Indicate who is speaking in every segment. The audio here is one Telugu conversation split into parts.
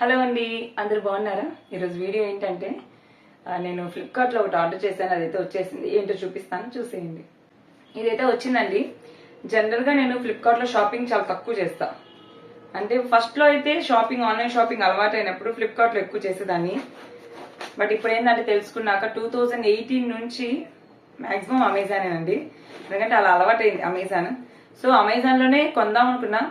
Speaker 1: హలో అండి అందరు బాగున్నారా? ఈరోజు వీడియో ఏంటంటే నేను ఫ్లిప్కార్ట్లో ఒకటి ఆర్డర్ చేశాను అదైతే వచ్చేసింది. ఏంటో చూపిస్తాను చూసేయండి. ఇదైతే వచ్చిందండి. జనరల్గా నేను ఫ్లిప్కార్ట్లో షాపింగ్ చాలా తక్కువ చేస్తా. అంటే ఫస్ట్లో అయితే షాపింగ్ ఆన్లైన్ షాపింగ్ అలవాటు అయినప్పుడు ఫ్లిప్కార్ట్లో ఎక్కువ చేసేదాన్ని. బట్ ఇప్పుడు ఏంటంటే తెలుసుకున్నాక టూ థౌజండ్ ఎయిటీన్ నుంచి మాక్సిమం అమెజానేనండి ఎందుకంటే అలా అలవాటైంది అమెజాన్ సో అమెజాన్లోనే కొందాం అనుకున్నా.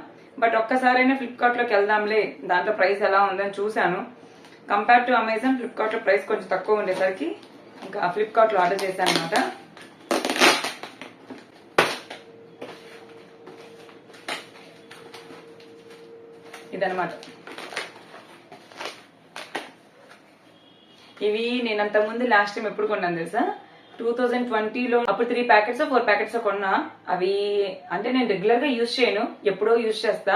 Speaker 1: బట్ ఒక్కసారైనా ఫ్లిప్కార్ట్లోకి వెళ్దాంలే. దాంట్లో ప్రైస్ ఎలా ఉందని చూశాను. కంపేర్ టు అమెజాన్ ఫ్లిప్కార్ట్లో ప్రైస్ కొంచెం తక్కువ ఉండేసరికి ఇంకా ఫ్లిప్కార్ట్లో ఆర్డర్ చేశాను అనమాట ఇదనమాట ఇవి నేను అంత ముందు లాస్ట్ టైం ఎప్పుడు కొన్నాను తెలుసా? టూ థౌజండ్ ట్వంటీలో అప్పుడు త్రీ ప్యాకెట్స్ ఫోర్ ప్యాకెట్స్ కొన్నా. అవి అంటే నేను రెగ్యులర్గా యూజ్ చేయను. ఎప్పుడో యూజ్ చేస్తా.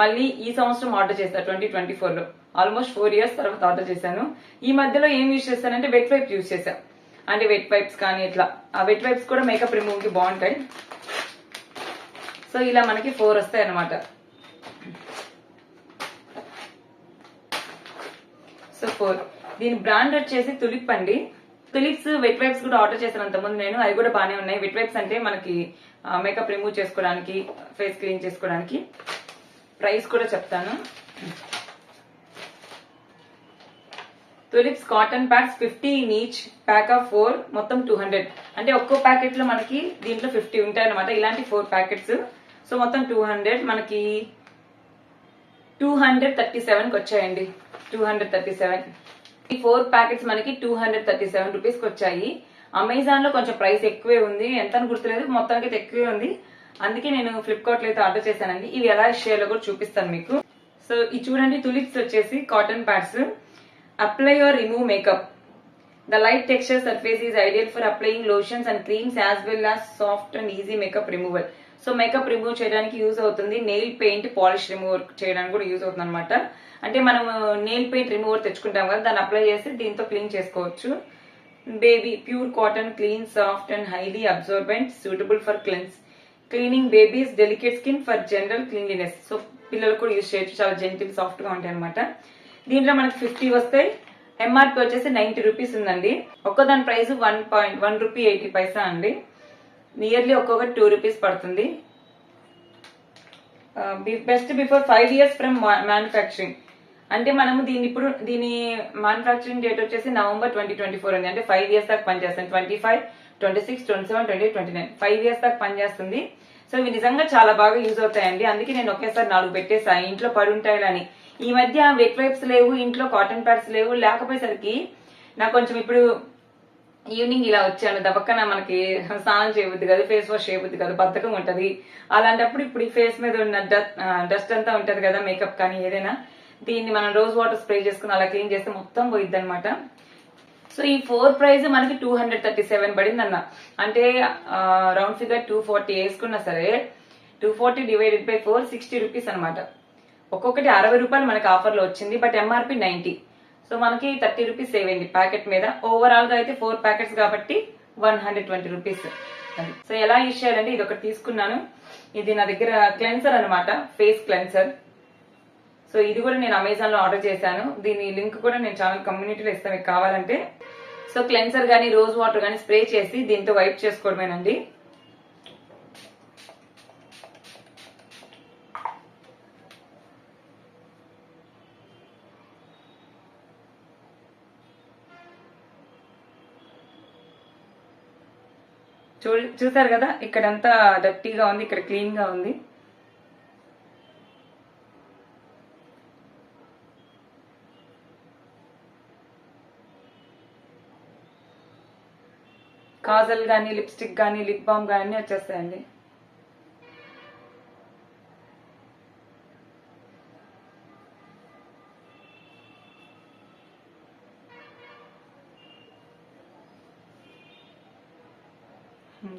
Speaker 1: మళ్ళీ ఈ సంవత్సరం ఆర్డర్ చేస్తా ట్వంటీ ట్వంటీ ఫోర్లో. ఆల్మోస్ట్ ఫోర్ ఇయర్స్ తర్వాత ఆర్డర్ చేశాను. ఈ మధ్యలో ఏం యూజ్ చేస్తానంటే వెట్ వైప్స్ యూజ్ చేశా. అంటే వెట్ వైప్స్ కానీ ఇట్లా. ఆ వెట్ వైప్స్ కూడా మేకప్ రిమూవ్కి బాగుంటాయి. సో ఇలా మనకి ఫోర్ వస్తాయి అనమాట సో ఫోర్ దీని బ్రాండ్ వచ్చేసి తులిప్ అండి. తులిప్స్ వెట్ వైప్స్ కూడా ఆర్డర్ చేశాను అంతకుముందు నేను. అవి కూడా బాగానే ఉన్నాయి. వెట్ వైప్స్ అంటే మనకి మేకప్ రిమూవ్ చేసుకోవడానికి ఫేస్ క్లీన్ చేసుకోవడానికి ప్రైస్ కూడా చెప్తాను. తులిప్స్ కాటన్ ప్యాక్స్ ఫిఫ్టీ నీచ్ ఈచ్ ప్యాక్ ఆఫ్ ఫోర్ మొత్తం టూ హండ్రెడ్ అంటే ఒక్కో ప్యాకెట్లో మనకి దీంట్లో ఫిఫ్టీ ఉంటాయి అనమాట ఇలాంటి ఫోర్ ప్యాకెట్స్ సో మొత్తం టూ హండ్రెడ్ మనకి టూ హండ్రెడ్ థర్టీ సెవెన్కి వచ్చాయండి two hundred thirty seven four packets మనకి టూ హండ్రెడ్ థర్టీ సెవెన్ రూపీస్కి వచ్చాయి. అమెజాన్లో కొంచెం ప్రైస్ ఎక్కువే ఉంది. ఎంత అని గుర్తులేదు మొత్తానికి అయితే ఎక్కువే ఉంది. అందుకే నేను ఫ్లిప్కార్ట్లో అయితే ఆర్డర్ చేశానండి. ఇవి ఎలా షేర్లో కూడా చూపిస్తాను మీకు. సో ఇది చూడండి తులిప్స్ వచ్చేసి cotton pads. Apply or remove makeup the light texture surface is ideal for applying lotions and creams as well as soft and easy makeup removal so makeup remove చేయడానికి యూజ్ అవుతుంది. నెయిల్ పెయింట్ పాలిష్ రిమూవ్ చేయడానికి కూడా యూజ్ అవుతుంది అనమాట అంటే మనం నెయిల్ పెయింట్ రిమూవర్ తెచ్చుకుంటాం కదా దాన్ని అప్లై చేసి దీంతో క్లీన్ చేసుకోవచ్చు. Baby pure cotton clean soft and highly absorbent suitable for cleanse cleaning babies delicate skin for general cleanliness so పిల్లలు కూడా యూజ్ చేయొచ్చు. చాలా జెంటిల్ సాఫ్ట్గా ఉంటాయి అనమాట దీంట్లో మనకి ఫిఫ్టీ వస్తాయి. ఎంఆర్పి వచ్చేసి నైన్టీ రూపీస్ ఉందండి. ఒక్క దాని price one point one rupee eighty paisa అండి. నియర్లీ ఒక్కొక్కటి టూ రూపీస్ పడుతుంది. Best before five years from manufacturing అంటే మనము దీన్ని ఇప్పుడు దీని మ్యానుఫ్యాక్చరింగ్ డేట్ వచ్చేసి నవంబర్ ట్వంటీ ట్వంటీ ఫోర్ ఉంది. అంటే ఫైవ్ ఇయర్స్ దాకా పనిచేస్తుంది. Twenty five twenty six twenty seven twenty twenty nine five years దాకా పనిచేస్తుంది. సో ఇవి నిజంగా చాలా బాగా యూజ్ అవుతాయండి. అందుకే నేను ఒకేసారి నాలుగు పెట్టేసాను ఇంట్లో పడి ఉంటాయని ఈ మధ్య వెట్ వైప్స్ లేవు ఇంట్లో కాటన్ ప్యాడ్స్ లేవు. లేకపోయేసరికి నాకు కొంచెం ఇప్పుడు ఈవినింగ్ ఇలా వచ్చాను. దబక్కన మనకి స్నానం చేయవద్దు కదా ఫేస్ వాష్ చేయవద్దు కదా బద్ధకం ఉంటది. అలాంటప్పుడు ఇప్పుడు ఈ ఫేస్ మీద ఉన్న డస్ట్ అంతా ఉంటది కదా మేకప్ కానీ ఏదైనా. దీన్ని మనం రోజ్ వాటర్ స్ప్రే చేసుకుని అలా క్లీన్ చేస్తే మొత్తం పోయిద్ది అనమాట సో ఈ ఫోర్ ప్రైస్ మనకి టూ హండ్రెడ్ థర్టీ సెవెన్ పడింది అన్న అంటే రౌండ్ ఫిగర్ టూ ఫార్టీ వేసుకున్నా సరే two forty divided by four sixty rupees అనమాట ఒక్కొక్కటి అరవై రూపాయలు మనకి ఆఫర్లో వచ్చింది బట్ ఎంఆర్పి నైన్టీ సో మనకి థర్టీ రూపీస్ సేవ్ అయింది ప్యాకెట్ మీద. ఓవరాల్గా అయితే ఫోర్ ప్యాకెట్స్ కాబట్టి one hundred twenty rupees so ఎలా యూజ్ చేయాలంటే ఇది ఒకటి తీసుకున్నాను. ఇది నా దగ్గర క్లెన్సర్ అనమాట ఫేస్ క్లెన్సర్ సో ఇది కూడా నేను అమెజాన్లో ఆర్డర్ చేశాను. దీని లింక్ కూడా నేను ఛానల్ కమ్యూనిటీలో ఇస్తాను. మీకు కావాలంటే. సో క్లెన్సర్ గానీ రోజ్ వాటర్ గానీ స్ప్రే చేసి దీంతో వైప్ చేసుకోవడమేనండి. చూ చూసారు కదా? ఇక్కడంతా డర్టీగా ఉంది ఇక్కడ క్లీన్గా ఉంది. కాజల్ కానీ లిప్స్టిక్ కానీ లిప్ బామ్ కానీ వచ్చేస్తాయండి.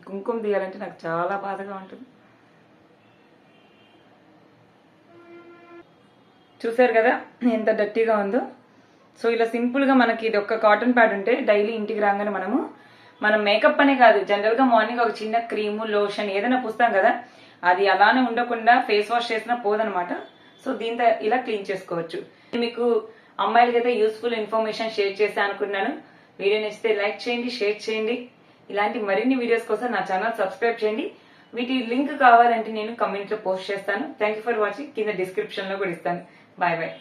Speaker 1: కుంకుమ తీయాలంటే నాకు చాలా బాధగా ఉంటుంది. చూసారు కదా ఎంత డర్టీగా ఉందో. సో ఇలా సింపుల్గా మనకి ఇది ఒక కాటన్ ప్యాడ్ ఉంటే డైలీ ఇంటికి రాగానే మనము మనం మేకప్ అనే కాదు జనరల్గా మార్నింగ్ ఒక చిన్న క్రీము లోషన్ ఏదైనా పూస్తాం కదా అది అలానే ఉండకుండా ఫేస్ వాష్ చేసినా పోదనమాట సో దీంతో ఇలా క్లీన్ చేసుకోవచ్చు. మీకు అమ్మాయిలకైతే యూస్ఫుల్ ఇన్ఫర్మేషన్ షేర్ చేసా అనుకున్నాను. వీడియో నచ్చితే లైక్ చేయండి షేర్ చేయండి. ఇలాంటి మరిన్ని వీడియోస్ కోసం నా ఛానల్ సబ్స్క్రైబ్ చేయండి. వీటి లింక్ కావాలంటే నేను కమెంట్లో పోస్ట్ చేస్తాను. థ్యాంక్ యూ ఫర్ వాచింగ్ కింద డిస్క్రిప్షన్లో కూడా ఇస్తాను. Bye bye